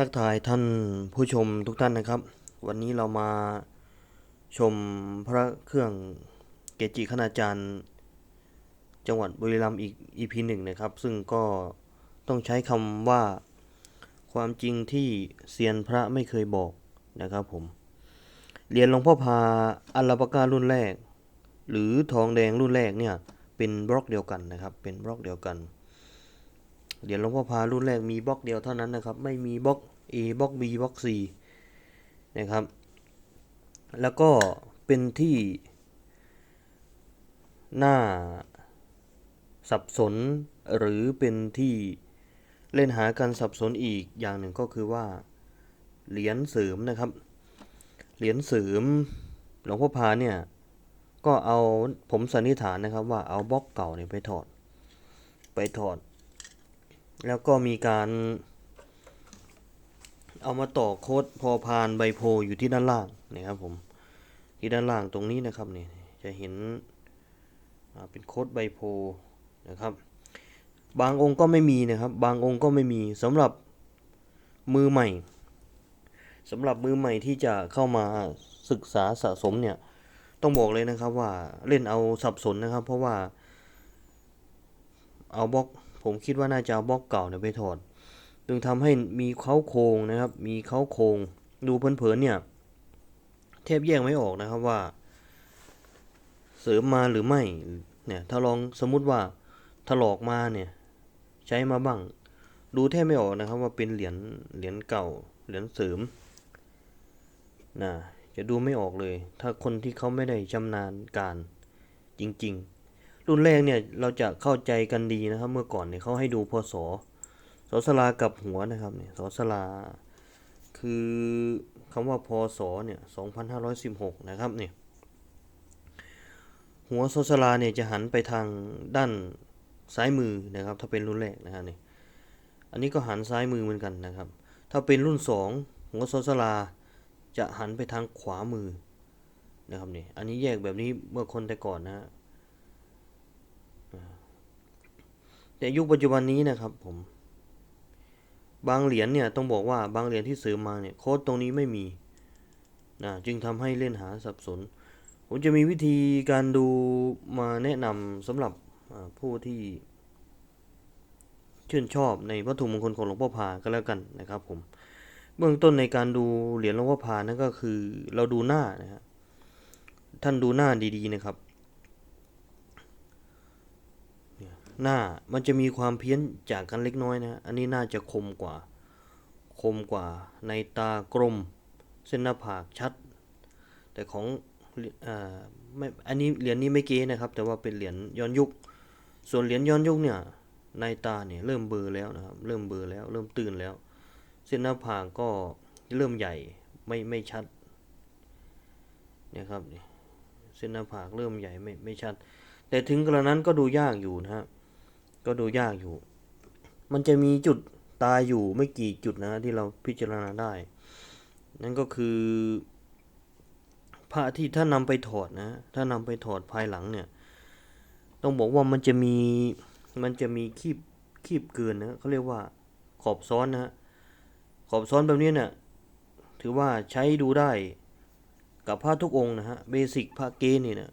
ทักทายท่านผู้ชมทุกท่านนะครับ วันนี้เรามาชมพระเครื่องเกจิคณาจารย์ จังหวัดบุรีรัมย์อีก EP หนึ่งนะครับ ซึ่งก็ต้องใช้คำว่าความจริงที่เซียนพระไม่เคยบอกนะครับผมเหรียญหลวงพ่อพาอัลาปาการุ่นแรก หรือทองแดงรุ่นแรกเนี่ยเป็นบล็อกเดียวกันนะครับ เป็นบล็อกเดียวกัน เหรียญหลวงพ่อพารุ่นแรกมีบล็อกเดียวเท่านั้นนะครับ ไม่มีบล็อก A บล็อก B บล็อก C นะครับ แล้วก็เป็นที่น่าสับสนหรือเป็นที่เล่นหากันสับสนอีกอย่างหนึ่งก็คือว่าเหรียญเสริมนะครับ เหรียญเสริมหลวงพ่อพาเนี่ยก็เอาผมสันนิษฐานนะครับว่าเอาบล็อกเก่าเนี่ยไปถอด ไปถอด แล้วก็มีการเอามาต่อโค้ดพอพานใบโพอยู่ที่ด้านล่างนะครับผมที่ด้านล่างตรงนี้นะครับเนี่ยจะเห็นเป็นโค้ดใบโพนะครับ บางองค์ก็ไม่มีนะครับ บางองค์ก็ไม่มีสำหรับมือใหม่สำหรับมือใหม่ที่จะเข้ามาศึกษาสะสมเนี่ยต้องบอกเลยนะครับว่าเล่นเอาสับสนนะครับ เพราะว่าเอาบล็อก ผมคิดว่าน่าจะเอาบล็อกเก่าเนี่ยไปถอดจึงทำให้มีเค้าโครงนะครับ มีเค้าโครงดูเผินๆเนี่ยเทบแยกไม่ออกนะครับว่า เสริมมาหรือไม่เนี่ยถ้าลองสมมุติว่าถลอกมาเนี่ยใช้มาบ้าง ดูแทบไม่ออกนะครับว่าเป็นเหรียญเหรียญเก่าเหรียญเสริมนะจะดูไม่ออกเลย ถ้าคนที่เขาไม่ได้ชำนาญการจริง ๆ รุ่นแรกเนี่ยเราจะเข้าใจกันดีนะครับ เมื่อก่อนเนี่ยเขาให้ดูพศสอสลากับหัวนะครับเนี่ยสอสลาคือคำว่าพศเนี่ย2516 นะครับเนี่ยหัวสอสลาเนี่ยจะหันไปทางด้านซ้ายมือนะครับ ถ้าเป็นรุ่นแรกนะครับเนี่ยอันนี้ก็หันซ้ายมือเหมือนกันนะครับ ถ้าเป็นรุ่น 2 หัวสอสลาจะหันไปทางขวามือนะครับเนี่ยอันนี้แยกแบบนี้เมื่อคนแต่ก่อนนะฮะ แต่ยุคปัจจุบันนี้นะครับผม บางเหรียญเนี่ยต้องบอกว่าบางเหรียญที่ซื้อมาเนี่ยโค้ดตรงนี้ไม่มีนะจึงทำให้เล่นหาสับสน ผมจะมีวิธีการดูมาแนะนำสำหรับผู้ที่ชื่นชอบในวัตถุมงคลของหลวงพ่อพาก็แล้วกันนะครับผม เบื้องต้นในการดูเหรียญหลวงพ่อพานั่นก็คือเราดูหน้านะฮะท่านดูหน้าดีๆนะครับ หน้ามันจะมีความเพี้ยนจากกันเล็กน้อยนะอันนี้น่าจะคมกว่า คมกว่าในตากลม เส้นหน้าผากชัด แต่ของอ่าไม่อันนี้เหรียญนี้ไม่เก๋นะครับ แต่ว่าเป็นเหรียญย้อนยุค ส่วนเหรียญย้อนยุคเนี่ยในตาเนี่ยเริ่มเบลอแล้วนะครับ เริ่มเบลอแล้ว เริ่มตื่นแล้ว เส้นหน้าผากก็เริ่มใหญ่ไม่ไม่ชัดเนี่ยครับเส้นหน้าผากเริ่มใหญ่ไม่ไม่ชัด แต่ถึงกระนั้นก็ดูยากอยู่นะฮะ ก็ดูยากอยู่ มันจะมีจุดตายอยู่ไม่กี่จุดนะที่เราพิจารณาได้ นั่นก็คือพระที่ถ้านำไปถอดนะ ถ้านำไปถอดภายหลังเนี่ย ต้องบอกว่ามันจะมีมันจะมีคีบคีบเกินนะเขาเรียกว่าขอบซ้อนนะขอบซ้อนแบบนี้เนี่ยถือว่าใช้ดูได้กับพระทุกองนะฮะเบสิกพระเกณฑ์นี่นะ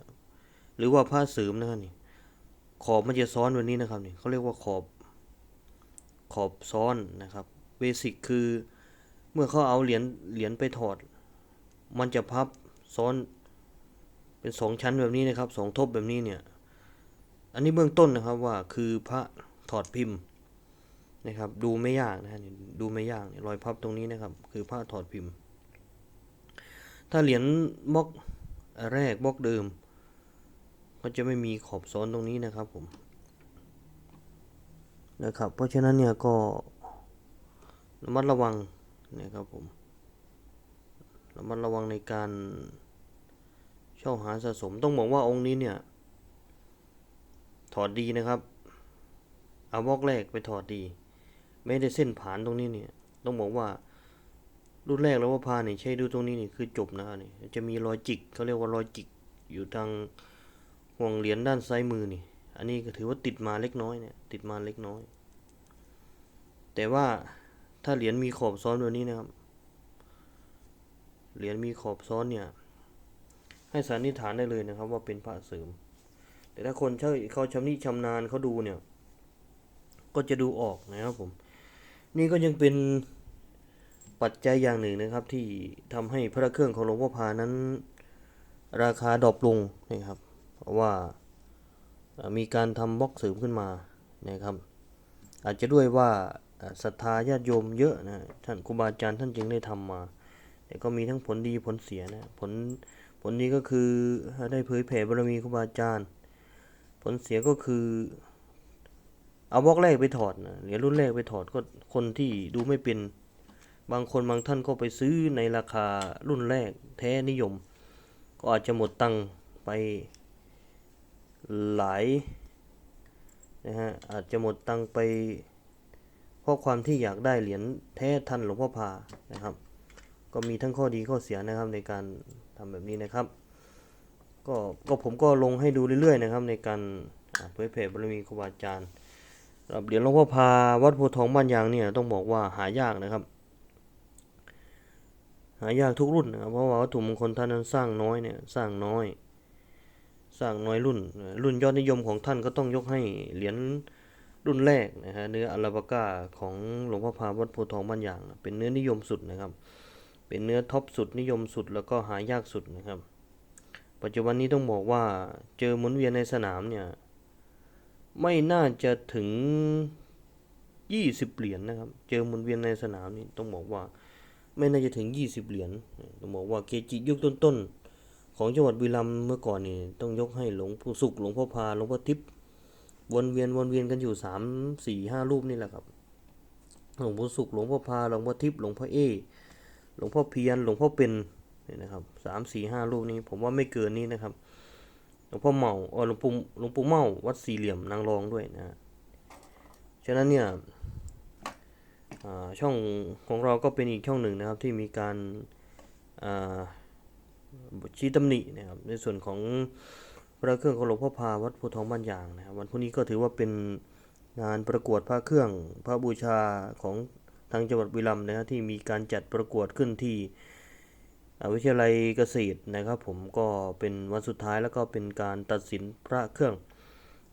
หรือว่าพระเสริมนะครับนี่ ขอบมันจะซ้อนแบบนี้นะครับนี่เขาเรียกว่าขอบขอบซ้อนนะครับเบสิกคือเมื่อเขาเอาเหรียญเหรียญไปถอด มันจะพับซ้อนเป็นสองชั้นแบบนี้นะครับสองทบแบบนี้เนี่ยอันนี้เบื้องต้นนะครับว่าคือพระถอดพิมพ์นะครับ ดูไม่ยากนะฮะนี่ดูไม่ยากรอยพับตรงนี้นะครับ คือพระถอดพิมพ์ ถ้าเหรียญบล็อกแรกบล็อกเดิม ก็จะไม่มีขอบซ้อนตรงนี้นะครับผมนะครับ เพราะฉะนั้นเนี่ยก็ระมัดระวังนะครับผมระมัดระวังในการเช่าหาสะสมต้องบอกว่าองค์นี้เนี่ย ถอดดีนะครับเอาบล็อกแรกไปถอดดี ไม่ได้เส้นผ่านตรงนี้เนี่ย ต้องบอกว่ารุ่นแรกแล้วว่าพาเนี่ยใช้ดูตรงนี้นี่คือจบนะนี่จะมีรอยจิกเขาเรียกว่ารอยจิกอยู่ทาง ห่วงเหรียญด้านซ้ายมือนี่ อันนี้ก็ถือว่าติดมาเล็กน้อยเนี่ย ติดมาเล็กน้อย แต่ว่าถ้าเหรียญมีขอบซ้อนแบบนี้นะครับ เหรียญมีขอบซ้อนเนี่ย ให้สันนิษฐานได้เลยนะครับ ว่าเป็นพระเสริม แต่ถ้าคนเขาเขาชำนิชำนาญเขาดูเนี่ย ก็จะดูออกนะครับผม นี่ก็ยังเป็นปัจจัยอย่างหนึ่งนะครับ ที่ทำให้พระเครื่องของหลวงพ่อพานั้น ราคาดรอปลงนะครับ เพราะว่ามีการทำบล็อกเสริมขึ้นมานะครับ อาจจะด้วยว่าศรัทธาญาติโยมเยอะนะท่านครูบาอาจารย์ท่านจึงได้ทำมา แต่ก็มีทั้งผลดีผลเสียนะผลผลดีก็คือได้เผยแผ่บารมีครูบาอาจารย์ ผลเสียก็คือเอาบล็อกแรกไปถอดนะเหรียญรุ่นแรกไปถอดก็คนที่ดูไม่เป็นบางคนบางท่านก็ไปซื้อในราคารุ่นแรกแท้นิยม ก็อาจจะหมดตังค์ไป หลายนะฮะอาจจะหมดตังไปเพราะความที่อยากได้เหรียญแท้ทันหลวงพ่อพานะครับ ก็มีทั้งข้อดีข้อเสียนะครับในการทำแบบนี้นะครับ ก็ก็ผมก็ลงให้ดูเรื่อยๆนะครับ ในการเผยแผ่บารมีครูบาอาจารย์รับเหรียญหลวงพ่อพาวัดโพธิ์ทองบ้านยางเนี่ยต้องบอกว่าหายากนะครับ หายากทุกรุ่นนะครับเพราะว่าวัตถุมงคลท่านนั้นสร้างน้อยเนี่ยสร้างน้อย สร้างน้อยรุ่น รุ่นยอดนิยมของท่านก็ต้องยกให้เหรียญรุ่นแรกนะฮะเนื้ออัลลาบาก้าของหลวงพ่อพาวัดโพธิ์ทองบ้านยางเป็นเนื้อนิยมสุดนะครับ เป็นเนื้อท็อปสุดนิยมสุดแล้วก็หายากสุดนะครับ ปัจจุบันนี้ต้องบอกว่าเจอหมุนเวียนในสนามเนี่ยไม่น่าจะถึงยี่สิบเหรียญนะครับ เจอหมุนเวียนในสนามนี่ต้องบอกว่าไม่น่าจะถึงยี่สิบเหรียญต้องบอกว่าเกจิยุคต้นๆ ของจังหวัดบุรีรัมย์เมื่อก่อนนี่ต้องยกให้หลวงปู่สุขหลวงพ่อพาหลวงพ่อทิพย์วนเวียนวนเวียนกันอยู่สามสี่ห้ารูปนี่แหละครับ หลวงปู่สุขหลวงพ่อพาหลวงพ่อทิพย์หลวงพ่อเอหลวงพ่อเพียรหลวงพ่อเป็นนี่นะครับสามสี่ห้ารูปนี้ผมว่าไม่เกินนี้นะครับหลวงพ่อเมาเออหลวงปู่หลวงปู่เมาวัดสี่เหลี่ยมนางรองด้วยนะฮะฉะนั้นเนี่ยช่องของเราก็เป็นอีกช่องหนึ่งนะครับที่มีการ ชี้ตำหนินะครับในส่วนของพระเครื่องของหลวงพ่อพาวัดโพธิ์ทองบ้านยางนะครับวันพรุ่งนี้ก็ถือว่าเป็นงานประกวดพระเครื่องพระบูชาของทางจังหวัดบุรีรัมย์นะฮะที่มีการจัดประกวดขึ้นที่อวิทยาลัยเกษตรนะครับ ผมก็เป็นวันสุดท้ายแล้วก็เป็นการตัดสินพระเครื่อง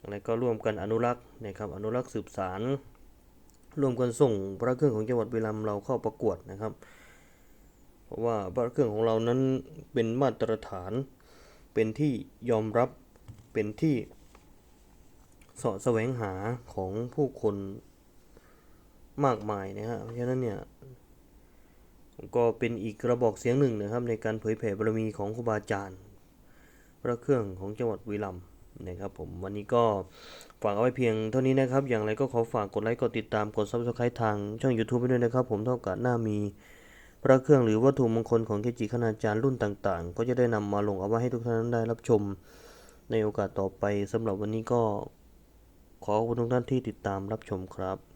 อะไรก็ร่วมกันอนุรักษ์นะครับอนุรักษ์สืบสารร่วมกันส่งพระเครื่องของจังหวัดบุรีรัมย์เราเข้าประกวดนะครับ ราะว่าพระเครื่องของเรานั้นเป็นมาตรฐาน เป็นที่ยอมรับ เป็นที่สาะแสวงหาของผู้คนมากมายนะฮะ เพราะฉะนั้นเนี่ยก็เป็นอีกกระบอกเสียงหนึ่งนะครับ ในการเผยแผ่บารมีของครูบาอาจารย์ พระเครื่องของจังหวัดบุรีรัมนะครับผมวันนี้ก็ฝากเอาไว้เพียงเท่านี้นะครับ อย่างไรก็ขอฝากกดไลค์กดติดตามกด subscribe ทางช่อง YouTube ไปด้วยนะครับ ผมเท่ากับหน้ามี พระเครื่องหรือวัตถุมงคลของเกจิคณาจารย์รุ่นต่างๆ ก็จะได้นำมาลงเอาไว้ให้ทุกท่านได้รับชม ในโอกาสต่อไปสำหรับวันนี้ก็ขอขอบคุณทุกท่านที่ติดตามรับชมครับ